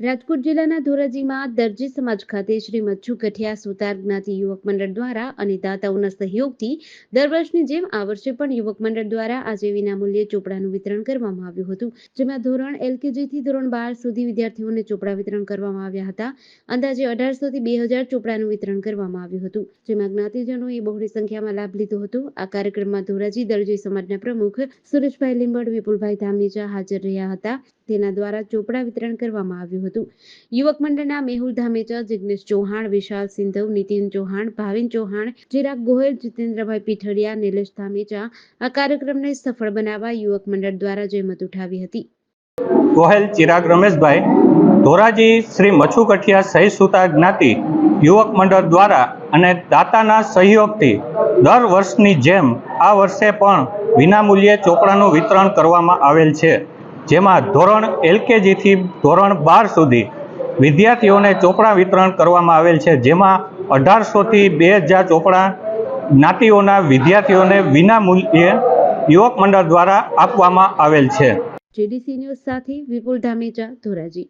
રાજકોટ જિલ્લાના ધોરાજીમાં દરજી સમાજ ખાતે શ્રી મચ્છુ કઠિયા સુતાર જ્ઞાતિ યુવક મંડળ દ્વારા અને દાતાઓના સહયોગથી દર વર્ષની જેમ આ વર્ષે પણ યુવક મંડળ દ્વારા આજે વિનામૂલ્યે ચોપડાનું વિતરણ કરવામાં આવ્યું હતું. જેમાં ધોરણ એલકેજી થી ધોરણ બાર સુધી વિદ્યાર્થીઓને ચોપડા વિતરણ કરવામાં આવ્યા હતા. અંદાજે અઢારસો થી બે હજાર ચોપડાનું વિતરણ કરવામાં આવ્યું હતું. જેમાં જ્ઞાતિજનોએ બહોળી સંખ્યામાં લાભ લીધો હતો. આ કાર્યક્રમમાં ધોરાજી દરજી સમાજના પ્રમુખ સુરેશભાઈ લીંબડ, વિપુલભાઈ ધામીજા હાજર રહ્યા હતા. તેના દ્વારા ચોપડા વિતરણ કરવામાં આવ્યું હતું. યુવક મંડળના મેહુલ ધામેચા, જિગ્નેશ ચૌહાણ, વિશાલ સિંધવ, નીતિન ચૌહાણ, ભાવિન ચૌહાણ, ચિરાગ ગોહેલ, જીતેન્દ્રભાઈ પીઠડિયા, નિલેશ ધામેચા આ કાર્યક્રમને સફળ બનાવવા યુવક મંડળ દ્વારા જહેમત ઉઠાવી હતી. ગોહેલ, ચિરાગ રમેશભાઈ, ધોરાજી શ્રી મચ્છુ કઠિયા સહી સુતા જ્ઞાતિ યુવક મંડળ દ્વારા અને દાતાના સહયોગથી દર વર્ષની જેમ આ વર્ષે પણ વિનામૂલ્યે ચોપડાનું વિતરણ કરવામાં આવેલ છે. જેમાં ધોરણ એલકેજીથી ધોરણ બાર સુધી વિદ્યાર્થીઓને ચોપડા વિતરણ કરવામાં આવેલ છે, જેમાં અઢારસોથી બે હજાર ચોપડા જ્ઞાતિઓના વિદ્યાર્થીઓને વિનામૂલ્યે યુવક મંડળ દ્વારા આપવામાં આવેલ છે. જેડીસી ન્યૂઝ સાથે વિપુલ ધામેચા ધોરાજી.